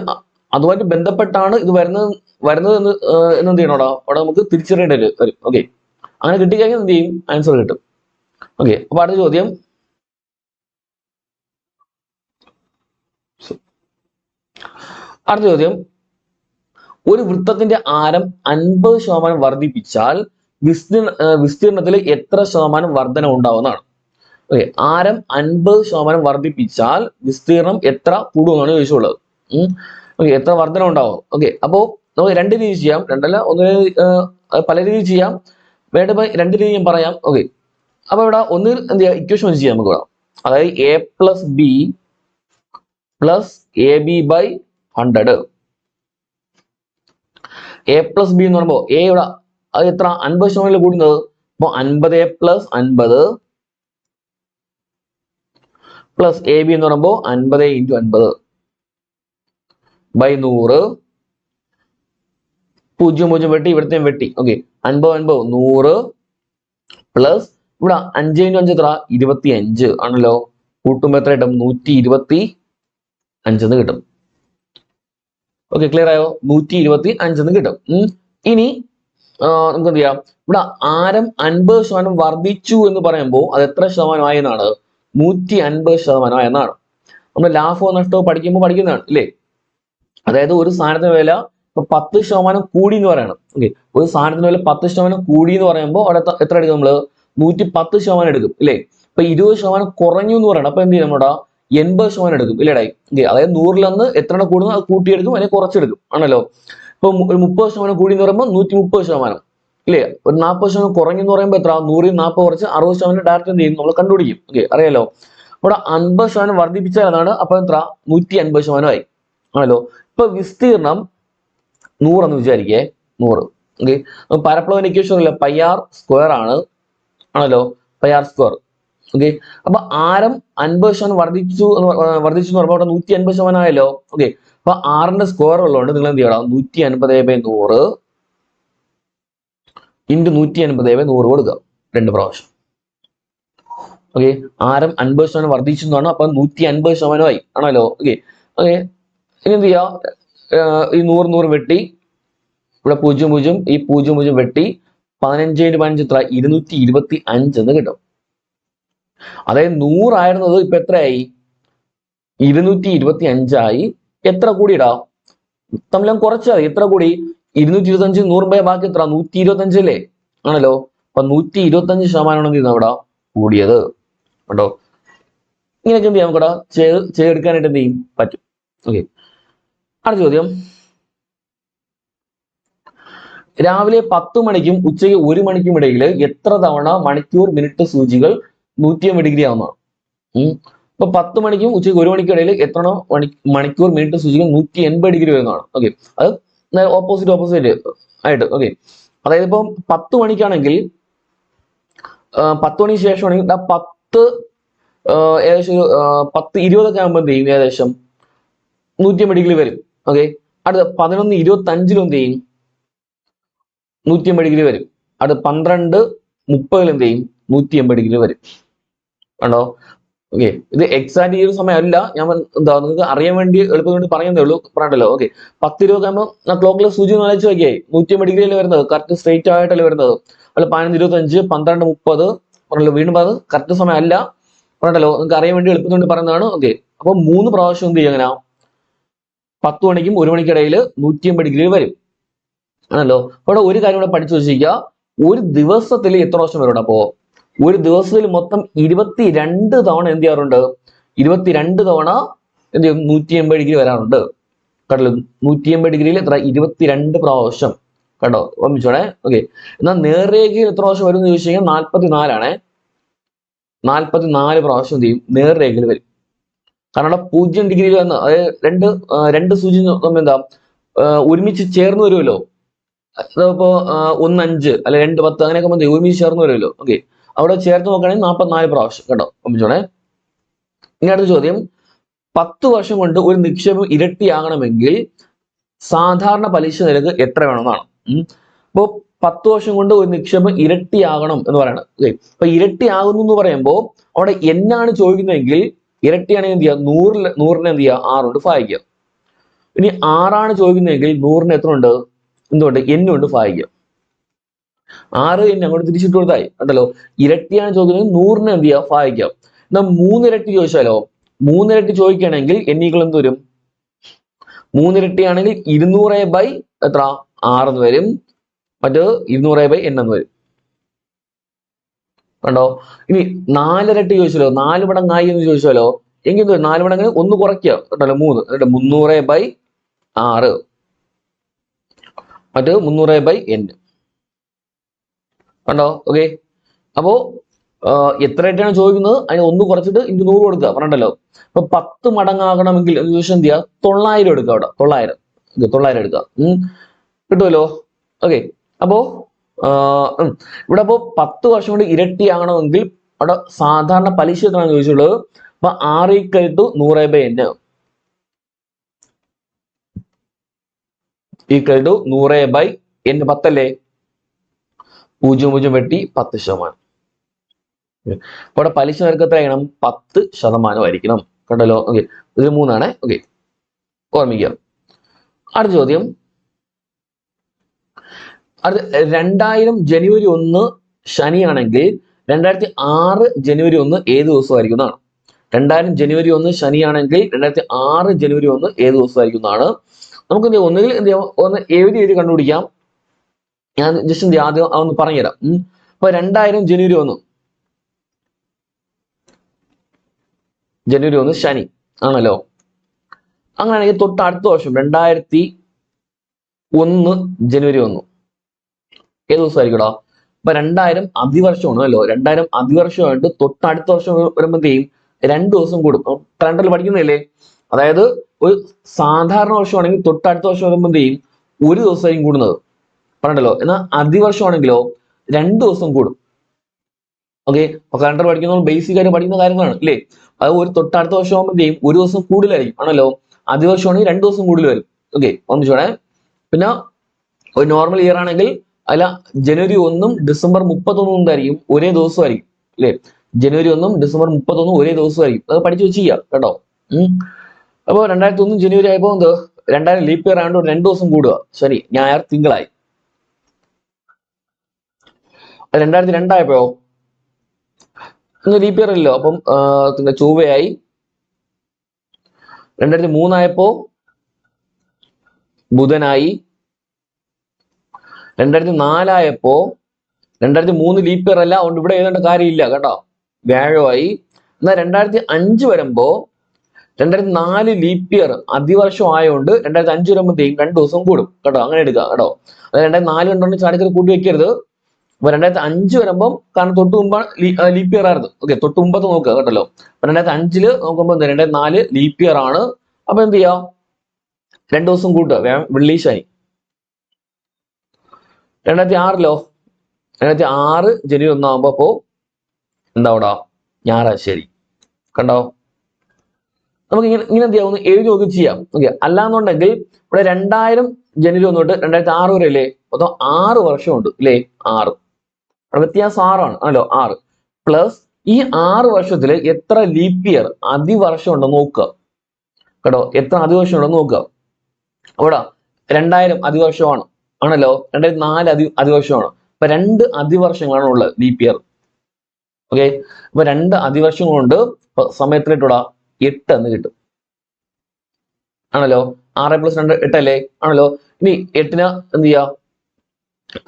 അതുമായിട്ട് ബന്ധപ്പെട്ടാണ് ഇത് വരുന്നത് വരുന്നത് എന്ന് എന്ത് ചെയ്യണോടാ? അവിടെ നമുക്ക് തിരിച്ചറിയേണ്ടി വരും. ഓക്കെ അങ്ങനെ കിട്ടിക്കഴിഞ്ഞാൽ എന്ത് ചെയ്യും? ആൻസർ കിട്ടും. ഓക്കെ അപ്പൊ അടുത്ത ചോദ്യം. അടുത്ത ചോദ്യം. ഒരു വൃത്തത്തിന്റെ ആരം അൻപത് ശതമാനം വർദ്ധിപ്പിച്ചാൽ വിസ്തീർണ വിസ്തീർണത്തിൽ എത്ര ശതമാനം വർധന ഉണ്ടാവുന്നതാണ്. ഓക്കെ ആരം അൻപത് ശതമാനം വർദ്ധിപ്പിച്ചാൽ വിസ്തീർണം എത്ര കൂടുമെന്നാണ് ചോദിച്ചുള്ളത് ഓക്കെ എത്ര വർധന ഉണ്ടാവും. ഓക്കെ അപ്പോ നമുക്ക് രണ്ട് രീതി ചെയ്യാം. രണ്ടല്ല ഒന്ന് പല രീതി ചെയ്യാം. വേണ്ട രണ്ട് രീതി ഞാൻ പറയാം. ഓക്കെ അപ്പൊ ഇവിടെ ഒന്ന് എന്ത് ചെയ്യാം? ഇക്വേഷൻ വെച്ച് ചെയ്യാം നമുക്ക് അതായത് A plus B plus A B by hundred A plus B എന്ന് പറയുമ്പോൾ എ ഇവിടെ അത് എത്ര? അൻപത് ശതമാനം കൂടുന്നത്? അപ്പൊ അൻപത് പ്ലസ് അൻപത് പ്ലസ് എ ബി എന്ന് പറയുമ്പോൾ അൻപത് ഇന്റു അൻപത് ബൈ നൂറ്. പൂജ്യം പൂജ്യം വെട്ടി ഇവിടുത്തെ വെട്ടി. ഓക്കെ അൻപത് അൻപത്. നൂറ് പ്ലസ് ഇവിടെ അഞ്ച് ഇന്റു അഞ്ച് എത്ര? ഇരുപത്തി അഞ്ച് ആണല്ലോ. കൂട്ടുമ്പോൾ എത്ര കിട്ടും? നൂറ്റി ഇരുപത്തി അഞ്ചെന്ന് കിട്ടും. ഓക്കെ ക്ലിയർ ആയോ? നൂറ്റി ഇരുപത്തി അഞ്ചെന്ന് കിട്ടും ഇനി നമുക്ക് എന്ത് ചെയ്യാം ഇവിടെ ആരം അൻപത് ശതമാനം വർദ്ധിച്ചു എന്ന് പറയുമ്പോൾ അത് എത്ര ശതമാനമായി എന്നാണ്? നൂറ്റി അൻപത് ശതമാനമായി എന്നാണ്. നമ്മൾ ലാഭമോ നഷ്ടമോ പഠിക്കുമ്പോൾ പഠിക്കുന്നതാണ് അല്ലേ അതായത് ഒരു സാധനത്തിന് വില ഇപ്പൊ പത്ത് ശതമാനം കൂടി എന്ന് പറയണം ഓക്കെ? ഒരു സാധനത്തിന് വില പത്ത് ശതമാനം കൂടി എന്ന് പറയുമ്പോൾ അവിടെ എത്ര- എടുക്കും നമ്മൾ? നൂറ്റി പത്ത് ശതമാനം എടുക്കും അല്ലേ ഇപ്പൊ ഇരുപത് ശതമാനം കുറഞ്ഞു എന്ന് പറയണം അപ്പൊ എന്ത് ചെയ്യും നമ്മുടെ എൺപത് ശതമാനം എടുക്കും ഇല്ലേടായി ഓക്കെ അതായത് നൂറിൽ നിന്ന് എത്ര കൂടുന്നു അത് കൂട്ടിയെടുക്കും അല്ലെങ്കിൽ കുറച്ചെടുക്കും ആണല്ലോ? ഇപ്പൊ ഒരു മുപ്പത് ശതമാനം കൂടി എന്ന് പറയുമ്പോൾ നൂറ്റി മുപ്പത് ശതമാനം. ഇല്ലേ? ഒരു നാൽപ്പത് ശതമാനം കുറഞ്ഞു എന്ന് പറയുമ്പോൾ എത്ര നൂറിൽ നാൽപ്പത് കുറച്ച് അറുപത് ശതമാനം ഡയറക്റ്റ് എന്ത് ചെയ്യും നമ്മൾ കണ്ടുപിടിക്കും. ഓക്കെ അറിയാലോ? അവിടെ അൻപത് ശതമാനം വർദ്ധിപ്പിച്ചാൽ അതാണ് അപ്പൊ എത്ര? നൂറ്റി അൻപത് ശതമാനമായി. ആണല്ലോ? ഇപ്പൊ വിസ്തീർണം നൂറെന്ന് വിചാരിക്കേ. നൂറ്. ഓക്കെ? പരപ്ലവൻ ഇക്വേഷൻ ഇല്ല പയ്യാർ സ്ക്വയർ ആണ്. ആണല്ലോ? Pi r square okay? അപ്പൊ ആരം അൻപത് ശതമാനം വർദ്ധിച്ചു വർദ്ധിച്ചു എന്ന് പറയുമ്പോൾ അവിടെ നൂറ്റി അൻപത് ശതമാനം ആയല്ലോ? ഓക്കെ? അപ്പൊ ആറിന്റെ സ്ക്വയർ ഉള്ളതുകൊണ്ട് നിങ്ങൾ എന്ത് ചെയ്യണം? നൂറ്റി അൻപത് ബൈ നൂറ് ഇന്റു നൂറ്റി അൻപത് ബൈ നൂറ് കൊടുക്കുക. രണ്ട് പ്രാവശ്യം. ഓക്കെ ആരം അൻപത് ശതമാനം വർദ്ധിച്ചു എന്നാണ് അപ്പൊ നൂറ്റി അൻപത് ശതമാനമായി. ആണല്ലോ? ഓക്കെ ഓക്കെ ഇനി എന്ത് ചെയ്യാം? ഈ നൂറ് നൂറ് വെട്ടി. ഇവിടെ പൂജ്യം പൂജ്യം ഈ പൂജ്യം പൂജ്യം വെട്ടി. പതിനഞ്ച് പതിനഞ്ച് എത്ര? ഇരുന്നൂറ്റി ഇരുപത്തി അഞ്ച് എന്ന് കിട്ടും. അതായത് നൂറായിരുന്നത് ഇപ്പൊ എത്രയായി? ഇരുന്നൂറ്റി ഇരുപത്തി അഞ്ചായി എത്ര കൂടിയിടാ? തമ്മിലും കുറച്ചാ എത്ര കൂടി? ഇരുന്നൂറ്റി ഇരുപത്തി അഞ്ച് നൂറ് രൂപയെ ബാക്കി എത്ര നൂറ്റി ഇരുപത്തി അഞ്ചല്ലേ ആണല്ലോ. അപ്പൊ നൂറ്റി ഇരുപത്തി അഞ്ച് ശതമാനമാണ് എന്ത് അവിടെ? കൂടിയത്. കേട്ടോ ഇങ്ങനെയൊക്കെ എന്ത് ചെയ്യാം നമുക്കടാ ചെയ്ത് ചെയ്തെടുക്കാനായിട്ട് എന്ത് ചെയ്യും പറ്റും. ഓക്കെ അടുത്ത ചോദ്യം. രാവിലെ പത്ത് മണിക്കും ഉച്ചയ്ക്ക് ഒരു മണിക്കും ഇടയിൽ എത്ര തവണ മണിക്കൂർ മിനിറ്റ് സൂചികൾ നൂറ്റി ഡിഗ്രി ആവുന്നതാണ്. ഇപ്പൊ പത്ത് മണിക്കും ഉച്ചയ്ക്ക് ഒരു മണിക്കും ഇടയിൽ എത്ര മണി മണിക്കൂർ മിനിറ്റ് സൂചിക്കും നൂറ്റി എൺപത് ഡിഗ്രി വരുന്നതാണ് ഓക്കെ അത് ഓപ്പോസിറ്റ് ഓപ്പോസിറ്റ് ആയിട്ട്. ഓക്കെ അതായത് ഇപ്പം പത്ത് മണിക്കാണെങ്കിൽ പത്ത് മണിക്ക് ശേഷമാണെങ്കിൽ ആ പത്ത് ഏകദേശം ഒരു, പത്ത് ഇരുപതൊക്കെ ആകുമ്പോൾ എന്ത് ചെയ്യും? ഏകദേശം നൂറ്റി അമ്പത് ഡിഗ്രി വരും. ഓക്കെ അടുത്ത പതിനൊന്ന് ഇരുപത്തി അഞ്ചിലും എന്ത് ചെയ്യും? നൂറ്റി അമ്പത് ഡിഗ്രി വരും. അടുത്ത പന്ത്രണ്ട് മുപ്പതിൽ എന്ത് ചെയ്യും? നൂറ്റി എൺപത് ഡിഗ്രി വരും. കണ്ടോ? ഓക്കെ ഇത് എക്സാക്ട് ഈ ഒരു സമയമല്ല. ഞാൻ എന്താ നിങ്ങൾക്ക് അറിയാൻ വേണ്ടി എളുപ്പം വേണ്ടി പറയുന്നേ ഉള്ളൂ. പറഞ്ഞല്ലോ ഓക്കെ പത്ത് ആകുമ്പോൾ ക്ലോക്കിലെ സൂചി ഒന്ന് നോക്കിയായി നോക്കിയേ. നൂറ്റി അമ്പത് ഡിഗ്രിയല്ലേ വരുന്നത്? കറക്റ്റ് സ്ട്രേറ്റ് ആയിട്ടല്ലേ വരുന്നത്. അല്ല പതിനഞ്ച് ഇരുപത്തഞ്ച് പന്ത്രണ്ട് മുപ്പത്. പറഞ്ഞല്ലോ വീണ്ടും അത് കറക്റ്റ് സമയമല്ല. പറഞ്ഞല്ലോ നിങ്ങൾക്ക് അറിയാൻ വേണ്ടി എളുപ്പം വേണ്ടി പറയുന്നതാണ്. ഓക്കെ അപ്പൊ മൂന്ന് പ്രാവശ്യം എന്ത് ചെയ്യും അങ്ങനെ? പത്ത് മണിക്കും ഒരു മണിക്കിടയിൽ നൂറ്റി അമ്പത് ഡിഗ്രി വരും. ആണല്ലോ? അവിടെ ഒരു കാര്യം കൂടെ പഠിച്ചു വെച്ചിരിക്കുക. ഒരു ദിവസത്തിൽ എത്ര പ്രാവശ്യം വരും അപ്പോ? ഒരു ദിവസത്തിൽ മൊത്തം ഇരുപത്തിരണ്ട് തവണ എന്ത് ചെയ്യാറുണ്ട്? ഇരുപത്തിരണ്ട് തവണ എന്ത് ചെയ്യും? നൂറ്റി എൺപത് ഡിഗ്രി വരാറുണ്ട്. കണ്ടല്ലോ? നൂറ്റി എൺപത് ഡിഗ്രിയിൽ എത്ര? ഇരുപത്തിരണ്ട് പ്രാവശ്യം. കണ്ടോ? ഓർമ്മിച്ചോണേ? ഓക്കെ. എന്നാൽ നേർരേഖയിൽ എത്ര പ്രാവശ്യം വരും എന്ന് ചോദിച്ചു കഴിഞ്ഞാൽ നാൽപ്പത്തി നാൽപ്പത്തിനാല് നാൽപ്പത്തി നാല് പ്രാവശ്യം എന്ത് ചെയ്യും? നേർരേഖയിൽ വരും. കാരണം അവിടെ പൂജ്യം ഡിഗ്രിയിൽ വന്ന് അതായത് രണ്ട് രണ്ട് സൂചി എന്താ? ഒരുമിച്ച് ചേർന്ന് വരുമല്ലോ. അതിപ്പോ ഒന്ന് അഞ്ച് അല്ലെ രണ്ട് പത്ത് അങ്ങനെയൊക്കെ ഒരുമിച്ച് ചേർന്ന് വരുമല്ലോ. ഓക്കെ. അവിടെ ചേർത്ത് നോക്കുകയാണെങ്കിൽ നാൽപ്പത്തിനാല് പ്രാവശ്യം കേട്ടോ ഓർമ്മിച്ചോണേ ഇനി അടുത്ത ചോദ്യം. പത്ത് വർഷം കൊണ്ട് ഒരു നിക്ഷേപം ഇരട്ടിയാകണമെങ്കിൽ സാധാരണ പലിശ നിരക്ക് എത്ര വേണമെന്നാണ്. അപ്പോൾ അപ്പോ പത്ത് വർഷം കൊണ്ട് ഒരു നിക്ഷേപം ഇരട്ടിയാകണം എന്ന് പറയണം. ഓക്കെ അപ്പൊ ഇരട്ടിയാകുന്നു എന്ന് പറയുമ്പോൾ അവിടെ എന്നാണ് ചോദിക്കുന്നതെങ്കിൽ ഇരട്ടിയാണെങ്കിൽ എന്ത് ചെയ്യുക? നൂറിൽ നൂറിന് എന്ത് ചെയ്യുക? ആറുകൊണ്ട് ഭാഗിക്കുക ഇനി ആറാണ് ചോദിക്കുന്നതെങ്കിൽ നൂറിന് എത്ര ഉണ്ട്? എന്തുകൊണ്ട് എന്നുകൊണ്ട് ഭാഗിക്കുക ആറ് എന്നെ അങ്ങോട്ട് തിരിച്ചിട്ട് കൊടുത്തായി. ഉണ്ടല്ലോ ഇരട്ടിയാണ് ചോദിക്കുന്നത്. നൂറിന് എന്ത് ചെയ്യുക ഭാഗിക്കാം എന്നാൽ മൂന്നിരട്ടി ചോദിച്ചാലോ? മൂന്നിരട്ടി ചോദിക്കുകയാണെങ്കിൽ എന്നീകൾ എന്ത് വരും? മൂന്നിരട്ടിയാണെങ്കിൽ ഇരുന്നൂറ് ബൈ എത്ര? ആറെന്ന് വരും. മറ്റ് ഇരുന്നൂറ് ബൈ എണ്ണെന്ന് വരും. കണ്ടോ? ഇനി നാലിരട്ടി ചോദിച്ചാലോ? നാല് മടങ്ങായി എന്ന് ചോദിച്ചാലോ? എങ്കിൽ എന്ത് വരും? നാല് മടങ്ങ് ഒന്ന് കുറയ്ക്കുക. കേട്ടല്ലോ മൂന്ന്. എന്നിട്ട് മുന്നൂറ് ബൈ ആറ്. മറ്റ് മുന്നൂറ് ബൈ എൻ കണ്ടോ? ഓക്കെ അപ്പോ എത്ര ആയിട്ടാണ് ചോദിക്കുന്നത്? അതിന് ഒന്ന് കുറച്ചിട്ട് ഇഞ്ച് നൂറ് കൊടുക്കുക. പറഞ്ഞല്ലോ അപ്പൊ പത്ത് മടങ്ങാകണമെങ്കിൽ ചോദിച്ചാൽ എന്ത് ചെയ്യുക? തൊള്ളായിരം എടുക്കുക അവിടെ. തൊള്ളായിരം. തൊള്ളായിരം എടുക്കുക. കിട്ടുമല്ലോ? ഓക്കെ അപ്പോ ഇവിടെ അപ്പോ പത്ത് വർഷം കൊണ്ട് ഇരട്ടിയാകണമെങ്കിൽ അവിടെ സാധാരണ പലിശ എത്രയാണെന്ന് ചോദിച്ചുള്ളത് അപ്പൊ ആറ് ഈക്വൽ നൂറ് ബൈ എൻ ഈക്വൽ ടു നൂറ് ബൈ എൻ പത്തല്ലേ? പൂജ്യം പൂജ്യം വെട്ടി പത്ത് ശതമാനം. അപ്പൊ അവിടെ പലിശ നിരക്ക് എത്രയാകണം പത്ത് ശതമാനമായിരിക്കണം കണ്ടല്ലോ? ഓക്കെ ഇത് മൂന്നാണ്. ഓക്കെ ഓർമ്മിക്കുക. അടുത്ത ചോദ്യം. അടുത്ത രണ്ടായിരം ജനുവരി ഒന്ന് ശനിയാണെങ്കിൽ രണ്ടായിരത്തി ആറ് ജനുവരി ഒന്ന് ഏത് ദിവസമായിരിക്കും എന്നാണ്. രണ്ടായിരം ജനുവരി ഒന്ന് ശനിയാണെങ്കിൽ രണ്ടായിരത്തി ആറ് ജനുവരി ഒന്ന് ഏത് ദിവസമായിരിക്കും എന്നാണ്. നമുക്ക് എന്ത് ചെയ്യാം? ഒന്നുകിൽ എന്ത് ചെയ്യാം? ഒന്ന് എഴുതി എഴുതി കണ്ടുപിടിക്കാം? ഞാൻ ജസ്റ്റ് എന്ത് ആദ്യം അതൊന്ന് പറഞ്ഞുതരാം. അപ്പൊ രണ്ടായിരം ജനുവരി ഒന്ന്. ജനുവരി ഒന്ന് ശനി. ആണല്ലോ. അങ്ങനെയാണെങ്കിൽ തൊട്ട് അടുത്ത വർഷം രണ്ടായിരത്തി ഒന്ന് ജനുവരി ഒന്ന്. ഏത് ദിവസമായിരിക്കടാ അപ്പൊ രണ്ടായിരം അതിവർഷമാണ് അല്ലോ. രണ്ടായിരം അതിവർഷമായിട്ട് തൊട്ട് അടുത്ത വർഷം എന്ത് ചെയ്യും? രണ്ട് ദിവസം കൂടും. കലണ്ടറിൽ പഠിക്കുന്നില്ലേ അതായത് ഒരു സാധാരണ വർഷമാണെങ്കിൽ തൊട്ടടുത്ത വർഷം ചെയ്യും? ഒരു ദിവസമായിരിക്കും കൂടുന്നത്. പറഞ്ഞല്ലോ. എന്നാൽ അതിവർഷമാണെങ്കിലോ രണ്ട് ദിവസം കൂടും. ഓക്കെ കലണ്ടർ പഠിക്കുന്ന ബേസിക് ആയിട്ട് പഠിക്കുന്ന കാര്യങ്ങളാണ് അല്ലേ അത് ഒരു തൊട്ടടുത്ത വർഷം ആകുമ്പോഴത്തേക്കും ഒരു ദിവസം കൂടുതലായിരിക്കും. ആണല്ലോ? അതിവർഷമാണെങ്കിൽ രണ്ട് ദിവസം കൂടുതൽ വരും. ഓക്കെ ഓർമ്മിച്ചോണേ പിന്നെ ഒരു നോർമൽ ഇയർ ആണെങ്കിൽ അല്ല ജനുവരി ഒന്നും ഡിസംബർ മുപ്പത്തൊന്നും എന്തായിരിക്കും? ഒരേ ദിവസമായിരിക്കും. അല്ലേ ജനുവരി ഒന്നും ഡിസംബർ മുപ്പത്തൊന്നും ഒരേ ദിവസമായിരിക്കും. അത് പഠിച്ചു വെച്ച് ചെയ്യാം കേട്ടോ. അപ്പോൾ രണ്ടായിരത്തി ഒന്ന് ജനുവരി ആയപ്പോൾ എന്ത്? രണ്ടായിരം ലീപ്പ് ഇയർ ആയതുകൊണ്ട് രണ്ടു ദിവസം കൂടുക. ശരി. ഞായർ തിങ്കളായി. രണ്ടായിരത്തി രണ്ടായപ്പോഴോ? ഇന്ന് ലീപ് ഇയർ ഇല്ലല്ലോ അപ്പം പിന്നെ ചൊവ്വയായി. രണ്ടായിരത്തി മൂന്നായപ്പോ ബുധനായി. രണ്ടായിരത്തി നാലായപ്പോ രണ്ടായിരത്തി മൂന്ന് ലീപ്പ് ഇയർ അല്ല അതുകൊണ്ട് ഇവിടെ എഴുതേണ്ട കാര്യമില്ല കേട്ടോ. വ്യാഴമായി. എന്നാൽ രണ്ടായിരത്തി അഞ്ച് വരുമ്പോ രണ്ടായിരത്തി നാല് ലീപ്പ് ഇയർ അതിവർഷം ആയതുകൊണ്ട് രണ്ടായിരത്തി അഞ്ച് വരുമ്പോഴത്തേക്കും രണ്ട് ദിവസം കൂടും കേട്ടോ. അങ്ങനെ എടുക്കുക കേട്ടോ. അതായത് രണ്ടായിരത്തി നാല് കണ്ടോണ്ട് ചാടിച്ചത് കൂട്ടി വെക്കരുത്. അപ്പൊ രണ്ടായിരത്തി അഞ്ച് വരുമ്പം കാരണം തൊട്ട് മുമ്പാണ് ലീപ്പ് ഇയർ ആയിരുന്നു. ഓക്കെ തൊട്ട് മുമ്പത്തെ നോക്കുക കേട്ടല്ലോ. അപ്പൊ രണ്ടായിരത്തി അഞ്ചിൽ നോക്കുമ്പോൾ എന്താ രണ്ടായിരത്തി നാല് ലീപ്പ് ഇയർ ആണ്. അപ്പൊ എന്ത് ചെയ്യാം? രണ്ടു ദിവസം കൂട്ടുക. വ്യാഴം വെള്ളി ശനി. രണ്ടായിരത്തി ആറിലോ? രണ്ടായിരത്തി ആറ് ജനുവരി ഒന്നാകുമ്പോ അപ്പോ എന്താ ഞായറാശ്ശേരി കണ്ടോ? നമുക്ക് ഇങ്ങനെ ഇങ്ങനെ എന്ത് ചെയ്യാം? ഒന്ന് എഴുതി നോക്കി ചെയ്യാം. ഓക്കെ അല്ലാന്നുണ്ടെങ്കിൽ ഇവിടെ രണ്ടായിരം ജനുവരി ഒന്ന് തൊട്ട് രണ്ടായിരത്തി ആറ് വരെ അല്ലേ മൊത്തം ആറ് വർഷമുണ്ട്. അല്ലേ ആറ്. വ്യത്യാസം ആറാണ്. ആണല്ലോ? ആറ്. പ്ലസ് ഈ ആറ് വർഷത്തിൽ എത്ര ലീപ് ഇയർ അതിവർഷം ഉണ്ടോ നോക്കുക. കേട്ടോ? എത്ര അതിവർഷം ഉണ്ടോ നോക്കുക. അവിടെ രണ്ടായിരം അതിവർഷമാണ്. ആണല്ലോ? രണ്ടായിരത്തി നാല് അതി അതിവർഷമാണ്. അപ്പൊ രണ്ട് അതിവർഷങ്ങളാണ് ഉള്ളത് ലീപ് ഇയർ ഓക്കെ അപ്പൊ രണ്ട് അതിവർഷങ്ങളുണ്ട്. കൊണ്ട് സമയത്തിലിട്ടൂടാ എട്ട് എന്ന് കിട്ടും. ആണല്ലോ? ആറ് പ്ലസ് രണ്ട് എട്ടല്ലേ? ആണല്ലോ? ഇനി എട്ടിന് എന്ത് ചെയ്യാ?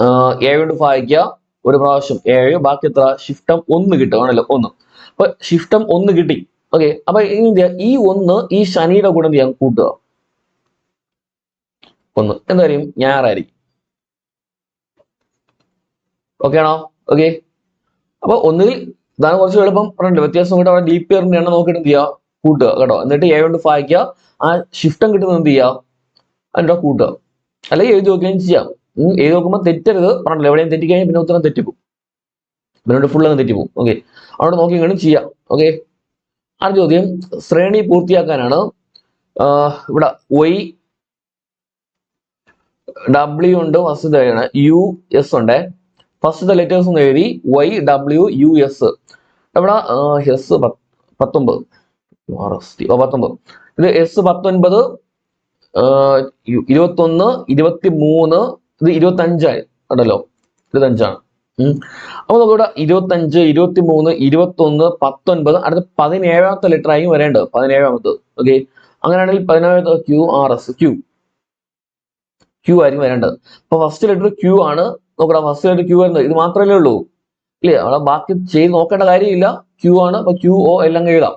ആഹ് ഏഴ് കൊണ്ട് ഭാഗിക്കുക. ഒരു പ്രാവശ്യം ഏഴ് ബാക്കി എത്ര? ഷിഫ്റ്റം ഒന്ന് കിട്ടും. ആണല്ലോ ഒന്ന്. അപ്പൊ ഷിഫ്റ്റം ഒന്ന് കിട്ടി. ഓക്കെ അപ്പൊ എന്ത് ഈ ഒന്ന് ഈ ശനിയുടെ കൂടെ ചെയ്യാം? കൂട്ടുക. ഒന്ന്. എന്തായാലും ഞായറായിരിക്കും. ഓക്കെ ആണോ? ഓക്കെ അപ്പൊ ഒന്നിൽ ഇതാണ് കുറച്ച് എളുപ്പം പറഞ്ഞിട്ട് വ്യത്യാസം കൂടെ അവിടെ ലീപ്പ് ഇയറിന്റെ എണ്ണം നോക്കിയിട്ട് എന്ത് ചെയ്യുക കൂട്ടുക. കേട്ടോ. എന്നിട്ട് ഏഴ് കൊണ്ട് ഭാഗിക്കുക ആ ഷിഫ്റ്റം കിട്ടുന്നത് എന്ത് ചെയ്യുക അതിന്റെ കൂടെ കൂട്ടുക. അല്ലെങ്കിൽ എഴുതി നോക്കുകയും ചെയ്യാം. എഴുതി നോക്കുമ്പോൾ തെറ്റരുത്. പറഞ്ഞില്ല എവിടെയും തെറ്റിക്കഴിഞ്ഞാൽ പിന്നെ ഉത്തരം തെറ്റിപ്പോകും പിന്നോട്ട് ഫുൾ അങ്ങ് തെറ്റിപ്പോകും ഓക്കെ അവിടെ നോക്കി ഇങ്ങനെ ചെയ്യാം. ഓക്കെ അടുത്ത ചോദ്യം. ശ്രേണി പൂർത്തിയാക്കാനാണ്. ഇവിടെ വൈ ഡബ്ല്യു ഉണ്ട് ഫസ്റ്റ് യു എസ് ഉണ്ട്. ഫസ്റ്റ് ലെറ്റേഴ്സ് ഒന്ന് എഴുതി. വൈ ഡബ്ല്യു യു എസ് ഇവിടെ എസ് പത്തൊമ്പത്. പത്തൊമ്പത്. ഇത് എസ് പത്തൊൻപത് ഇരുപത്തൊന്ന് ഇരുപത്തി മൂന്ന് ഇത് ഇരുപത്തി അഞ്ചായി ഉണ്ടല്ലോ ഇരുപത്തഞ്ചാണ്. അപ്പോൾ അപ്പൊ നമുക്കിവിടെ ഇരുപത്തഞ്ച് ഇരുപത്തി മൂന്ന് ഇരുപത്തൊന്ന് പത്തൊൻപത് അടുത്ത പതിനേഴാമത്തെ ലെറ്റർ ആയി വരേണ്ടത്. പതിനേഴാമത്തത് ഓക്കെ അങ്ങനെയാണെങ്കിൽ പതിനേഴാമത്തെ Q R S Q Q ആയിരിക്കും വരേണ്ടത്. അപ്പൊ ഫസ്റ്റ് ലെറ്റർ ക്യൂ ആണ്. നോക്കണം ഫസ്റ്റ് ലെറ്റർ ക്യൂ വരുന്നത് ഇത് മാത്രമല്ലേ ഉള്ളൂ. ഇല്ലേ? അവിടെ ബാക്കി ചെയ്ത് നോക്കേണ്ട കാര്യമില്ല. ക്യൂ ആണ്. അപ്പൊ ക്യൂ ഒ എല്ലാം എഴുതാം.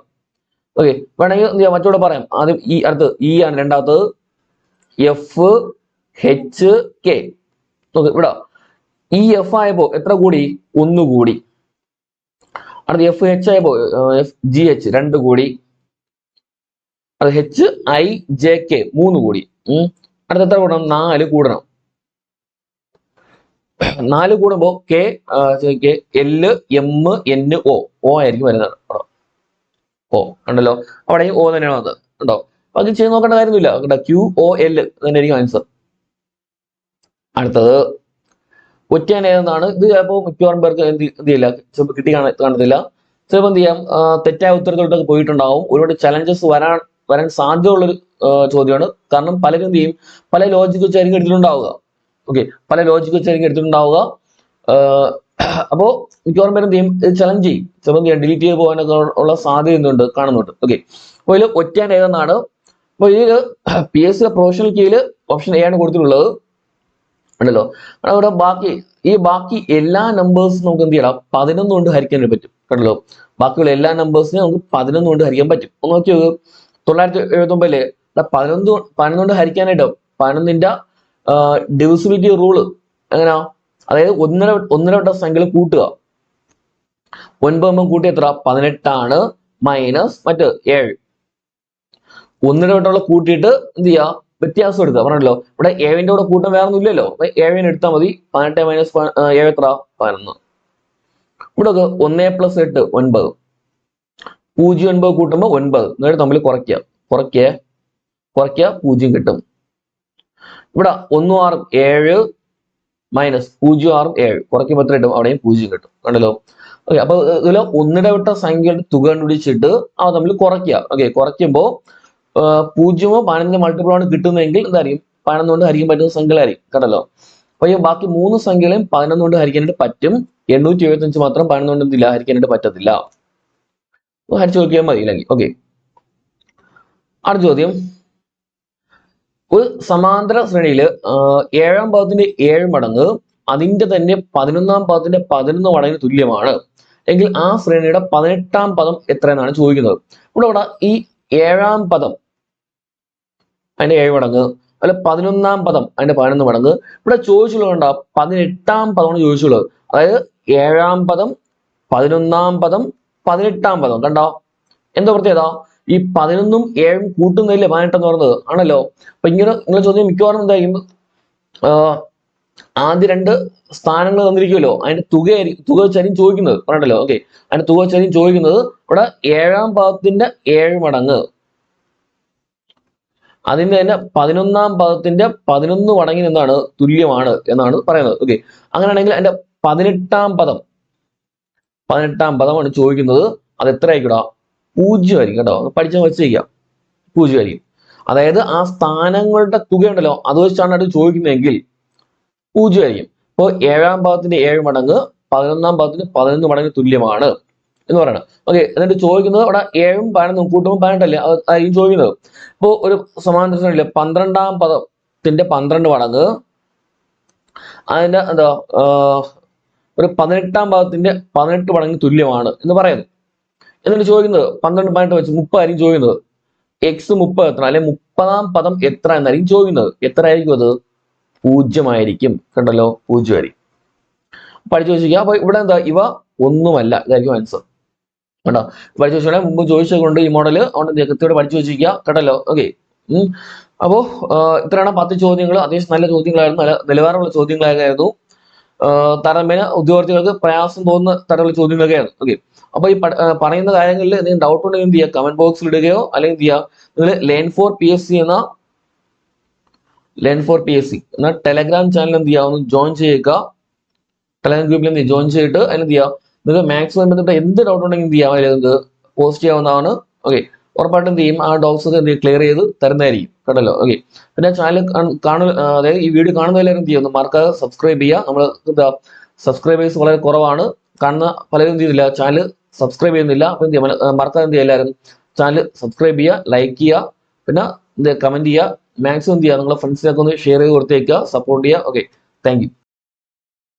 ഓക്കെ വേണമെങ്കിൽ മറ്റൂടെ പറയാം. ആദ്യം ഈ അടുത്ത് ഇ ആണ്. രണ്ടാമത്തത് എഫ് എച്ച് കെ നോക്ക് ഇവിടെ ഇ എഫ് ആയപ്പോ എത്ര കൂടി? ഒന്ന് കൂടി. അടുത്ത് എഫ് എച്ച് ആയപ്പോ എഫ് ജി എച്ച് രണ്ട് കൂടി. അത് എച്ച് ഐ ജെ കെ മൂന്ന് കൂടി. അടുത്ത എത്ര കൂടണം? നാല് കൂടണം. നാല് കൂടുമ്പോ K K L M N O O ആയിരിക്കും വരുന്നത്. ഓ ഉണ്ടല്ലോ അവിടെ ഓ തന്നെയാണ് വന്നത്. ഉണ്ടോ അത് ചെയ്ത് നോക്കേണ്ട കാര്യമൊന്നുമില്ല. കേട്ടോ ക്യു ഒ എൽ തന്നെയായിരിക്കും ആൻസർ അടുത്തത് ഒറ്റയാൻ ഏതെന്നാണ് ഇത് ചിലപ്പോൾ മിക്കവാറും പേർക്ക് എന്ത് ചെയ്യില്ല ചിലപ്പോൾ കിട്ടി കാണ കാണത്തില്ല. ചിലപ്പോൾ എന്ത് ചെയ്യാം? തെറ്റായ ഉത്തരത്തിലോട്ടൊക്കെ പോയിട്ടുണ്ടാവും. ഒരുപാട് ചലഞ്ചസ് വരാൻ വരാൻ സാധ്യതയുള്ളൊരു ചോദ്യമാണ്. കാരണം പലരും എന്ത് ചെയ്യും? പല ലോജിക് വെച്ചായിരിക്കും എടുത്തിട്ടുണ്ടാവുക. ഓക്കെ പല ലോജിക് വെച്ചായിരിക്കും എടുത്തിട്ടുണ്ടാവുക. അപ്പോൾ അപ്പോ മിക്കവാറും പേരും എന്ത് ചെയ്യും? ചലഞ്ച് ചെയ്യും. ചിലപ്പോൾ എന്ത് ചെയ്യാം? ഡിലീറ്റ് ചെയ്ത് പോകാനൊക്കെ ഉള്ള സാധ്യത എന്തുണ്ട്? കാണുന്നുണ്ട്. ഓക്കെ അപ്പോൾ ഇതിൽ ഒറ്റയാൻ ഏതെന്നാണ്? അപ്പോൾ ഇതിൽ പി എസ് സി പ്രൊഫഷണൽ കീയിൽ ഓപ്ഷൻ എ ആണ് കൊടുത്തിട്ടുള്ളത്. ഉണ്ടല്ലോ? അവിടെ ബാക്കി ഈ ബാക്കി എല്ലാ നമ്പേഴ്സും നമുക്ക് എന്ത് ചെയ്യണം പതിനൊന്ന് കൊണ്ട് ഹരിക്കാൻ പറ്റും. കണ്ടല്ലോ? ബാക്കിയുള്ള എല്ലാ നമ്പേഴ്സിനെ നമുക്ക് പതിനൊന്ന് കൊണ്ട് ഹരിക്കാൻ പറ്റും. ഒന്ന് നോക്കി നോക്ക്. തൊള്ളായിരത്തി എഴുപത്തി ഒമ്പതിൽ പതിനൊന്ന് പതിനൊന്ന് കൊണ്ട് ഹരിക്കാനായിട്ട്? പതിനൊന്നിന്റെ ഡിവിസിബിലിറ്റി റൂൾ എങ്ങനെയാ അതായത് ഒന്നര ഒന്നര വട്ട സംഖ്യകൾ കൂട്ടുക. ഒൻപത് കൂട്ടി എത്ര? പതിനെട്ടാണ് മൈനസ് മറ്റ് ഏഴ്. ഒന്നര വട്ടമുള്ള കൂട്ടിയിട്ട് എന്ത് ചെയ്യുക വ്യത്യാസം എടുക്കുക പറഞ്ഞല്ലോ ഇവിടെ ഏഴിന്റെ കൂടെ കൂട്ടം വേറെ ഒന്നും ഇല്ലല്ലോ ഏഴിന് എടുത്താൽ മതി. പതിനെട്ട് മൈനസ് ഏഴ് എത്ര? പതിനൊന്ന്. ഇവിടെ ഒന്നേ പ്ലസ് എട്ട് ഒൻപത്. പൂജ്യം ഒൻപത് കൂട്ടുമ്പോൾ ഒൻപത്. എന്നിട്ട് തമ്മിൽ കുറയ്ക്കുക. കുറയ്ക്കുക. കുറയ്ക്കുക. പൂജ്യം കിട്ടും. ഇവിടെ ഒന്നും ആറും ഏഴ് മൈനസ് പൂജ്യം ആറും ഏഴ്. കുറയ്ക്കുമ്പോൾ എത്ര കിട്ടും? അവിടെയും പൂജ്യം കിട്ടും. കണ്ടല്ലോ? ഓക്കെ അപ്പൊ ഇതിൽ ഒന്നിടവിട്ട സംഖ്യയുടെ തുക കണ്ടുപിടിച്ചിട്ട് അവ തമ്മിൽ കുറയ്ക്കുക. ഓക്കെ കുറയ്ക്കുമ്പോൾ പൂജ്യമോ പതിനഞ്ചോ മൾട്ടിപ്പിൾ ആണ് കിട്ടുന്നതെങ്കിൽ എന്തായിരിക്കും പതിനൊന്ന് കൊണ്ട് ഹരിക്കാൻ പറ്റുന്ന സംഖ്യകളായിരിക്കും കണ്ടല്ലോ? അപ്പൊ ഈ ബാക്കി മൂന്ന് സംഖ്യകളെയും പതിനൊന്ന് കൊണ്ട് ഹരിക്കാനായിട്ട് പറ്റും. എണ്ണൂറ്റി എഴുപത്തി അഞ്ച് മാത്രം പതിനൊന്ന് കൊണ്ട് എന്തില്ല ഹരിക്കാനായിട്ട് പറ്റത്തില്ല. ഹരിച്ചു നോക്കിയാൽ മതി ഇല്ലെങ്കിൽ. ഓക്കെ. അടുത്ത ചോദ്യം. ഒരു സമാന്തര ശ്രേണിയിൽ ഏഴാം പദത്തിന്റെ ഏഴ് മടങ്ങ് അതിന്റെ തന്നെ പതിനൊന്നാം പദത്തിന്റെ പതിനൊന്ന് മടങ്ങിന് തുല്യമാണ്. എങ്കിൽ ആ ശ്രേണിയുടെ പതിനെട്ടാം പദം എത്ര എന്നാണ് ചോദിക്കുന്നത്. ഇവിടെ ഇവിടെ ഈ ഏഴാം പദം അതിന്റെ ഏഴ് മടങ്ങ്. അല്ല പതിനൊന്നാം പദം അതിന്റെ പതിനൊന്ന് മടങ്ങ്. ഇവിടെ ചോദിച്ചുള്ളത് കണ്ട? പതിനെട്ടാം പദമാണ് ചോദിച്ചുള്ളത് അതായത് ഏഴാം പദം പതിനൊന്നാം പദം പതിനെട്ടാം പദം. കണ്ടോ? എന്താ പ്രത്യേകത? ഈ പതിനൊന്നും ഏഴും കൂട്ടുന്നതില്ലേ പതിനെട്ടെന്ന് പറഞ്ഞത്? ആണല്ലോ. അപ്പൊ ഇങ്ങനെ നിങ്ങളെ ചോദ്യം മിക്കവാറും എന്തായിരിക്കും ആദ്യ രണ്ട് സ്ഥാനങ്ങൾ തന്നിരിക്കുമല്ലോ അതിന്റെ തുക തുക വെച്ചായിരിക്കും ചോദിക്കുന്നത്. പറഞ്ഞല്ലോ ഓക്കെ. അതിന്റെ തുക വെച്ചായിരിക്കും ചോദിക്കുന്നത്. ഇവിടെ ഏഴാം പദത്തിന്റെ ഏഴ് മടങ്ങ്. അതിന്റെ തന്നെ പതിനൊന്നാം പദത്തിന്റെ പതിനൊന്ന് മടങ്ങിന് എന്താണ് തുല്യമാണ് എന്നാണ് പറയുന്നത്. ഓക്കെ അങ്ങനെയാണെങ്കിൽ അതിന്റെ പതിനെട്ടാം പദം പതിനെട്ടാം പദമാണ് ചോദിക്കുന്നത്. അത് എത്ര ആയിക്കടാ പൂജ്യം ആയിരിക്കും കേട്ടോ പഠിച്ചാൽ പൂജ്യം ആയിരിക്കും അതായത് ആ സ്ഥാനങ്ങളുടെ തുക ഉണ്ടല്ലോ അത് വെച്ചാണ് അത് ചോദിക്കുന്നതെങ്കിൽ പൂജ്യം ആയിരിക്കും ഇപ്പോൾ ഏഴാം ഭാഗത്തിന്റെ ഏഴ് മടങ്ങ് പതിനൊന്നാം ഭാഗത്തിന് പതിനൊന്ന് മടങ്ങ് തുല്യമാണ്. എന്ന് പറയണം. ഓക്കെ എന്നിട്ട് ചോദിക്കുന്നത് അവിടെ ഏഴും പതിനൊന്നും കൂട്ടുമ്പോൾ പതിനെട്ടല്ലേ? അത് ആയിരിക്കും ചോദിക്കുന്നത്. ഇപ്പോൾ ഒരു സമാന്തര ശ്രേണിയിൽ പന്ത്രണ്ടാം പദത്തിന്റെ പന്ത്രണ്ട് മടങ്ങ് അതിന്റെ എന്താ ഒരു പതിനെട്ടാം പദത്തിന്റെ പതിനെട്ട് മടങ്ങ് തുല്യമാണ് എന്ന് പറയുന്നു. എന്നിട്ട് ചോദിക്കുന്നത് പന്ത്രണ്ട് പതിനെട്ട് വെച്ച് മുപ്പതായിരിക്കും ചോദിക്കുന്നത്. എക്സ് മുപ്പത് എത്ര? അല്ലെ മുപ്പതാം പദം എത്ര എന്നായിരിക്കും ചോദിക്കുന്നത്. എത്ര ആയിരിക്കും അത്? പൂജ്യമായിരിക്കും കണ്ടല്ലോ? പൂജ്യമായിരിക്കും പഠിച്ചു വെച്ചിരിക്കുക. അപ്പൊ ഇവിടെ എന്താ? ഇവ ഒന്നുമല്ല. ഇതായിരിക്കും ആൻസർ കേട്ടോ പഠിച്ചു വെച്ചാൽ മുമ്പ് ചോദിച്ചത് കൊണ്ട് ഈ മോഡൽ അതുകൊണ്ട് കൃത്യമായിട്ട് പഠിച്ചു വെച്ചിരിക്കുക. കേട്ടല്ലോ? ഓക്കെ അപ്പോ ആഹ് ഇത്രയാണ് പത്ത് ചോദ്യങ്ങൾ അത്യാവശ്യം നല്ല ചോദ്യങ്ങളായിരുന്നു. നല്ല നിലവാരമുള്ള ചോദ്യങ്ങളായിരുന്നു താരതമ്യേന ഉദ്യോഗാർത്ഥികൾക്ക് പ്രയാസം തോന്നുന്ന തരമുള്ള ചോദ്യങ്ങളൊക്കെയായിരുന്നു ഓക്കെ അപ്പൊ ഈ പറയുന്ന കാര്യങ്ങളിൽ എന്തെങ്കിലും ഡൗട്ട് ഉണ്ടെങ്കിൽ എന്ത് ചെയ്യുക? കമന്റ് ബോക്സിൽ ഇടുകയോ? അല്ലെങ്കിൽ എന്ത് ചെയ്യുക? നിങ്ങൾ learn for P S C എന്ന learn for P S C എന്ന ടെലഗ്രാം ചാനൽ എന്ത് ചെയ്യുക ഒന്ന് ജോയിൻ ചെയ്യുക ടെലഗ്രാം ഗ്രൂപ്പിൽ എന്ത് ജോയിൻ ചെയ്തിട്ട് അതിനെന്ത് ചെയ്യാം നിങ്ങൾക്ക് മാത്സ് ബന്ധപ്പെട്ട എന്ത് ഡൗട്ട് ഉണ്ടെങ്കിൽ എന്ത് ചെയ്യാം? നിങ്ങൾക്ക് പോസ്റ്റ് ചെയ്യാവുന്നതാണ്. ഓക്കെ ഉറപ്പായിട്ടും എന്ത് ചെയ്യും? ആ ഡൗട്ട്സ് എന്ത് ക്ലിയർ ചെയ്ത് തരുന്നതായിരിക്കും. കേട്ടല്ലോ? ഓക്കെ പിന്നെ ചാനൽ കാണു ആ, അതായത് ഈ വീഡിയോ കാണുന്നവരെല്ലാവരും എന്ത് ചെയ്യുന്നു? മറക്കാതെ സബ്സ്ക്രൈബ് ചെയ്യുക. നമ്മൾ എന്താ സബ്സ്ക്രൈബേഴ്സ് വളരെ കുറവാണ്. കാണുന്ന പലരും ചെയ്യുന്നില്ല ചാനൽ സബ്സ്ക്രൈബ് ചെയ്യുന്നില്ല. അപ്പൊ എന്ത് ചെയ്യാം? മറക്കാതെ എന്ത് ചെയ്യുക എല്ലാവരും? ചാനൽ സബ്സ്ക്രൈബ് ചെയ്യുക ലൈക്ക് ചെയ്യുക. പിന്നെ എന്ത് കമന്റ് ചെയ്യുക. മാക്സിമം എന്ത് ചെയ്യുക? നിങ്ങളുടെ ഫ്രണ്ട്സിനൊക്കെ ഒന്ന് ഷെയർ ചെയ്ത് കൊടുത്തേക്കുക. സപ്പോർട്ട് ചെയ്യുക. Okay thank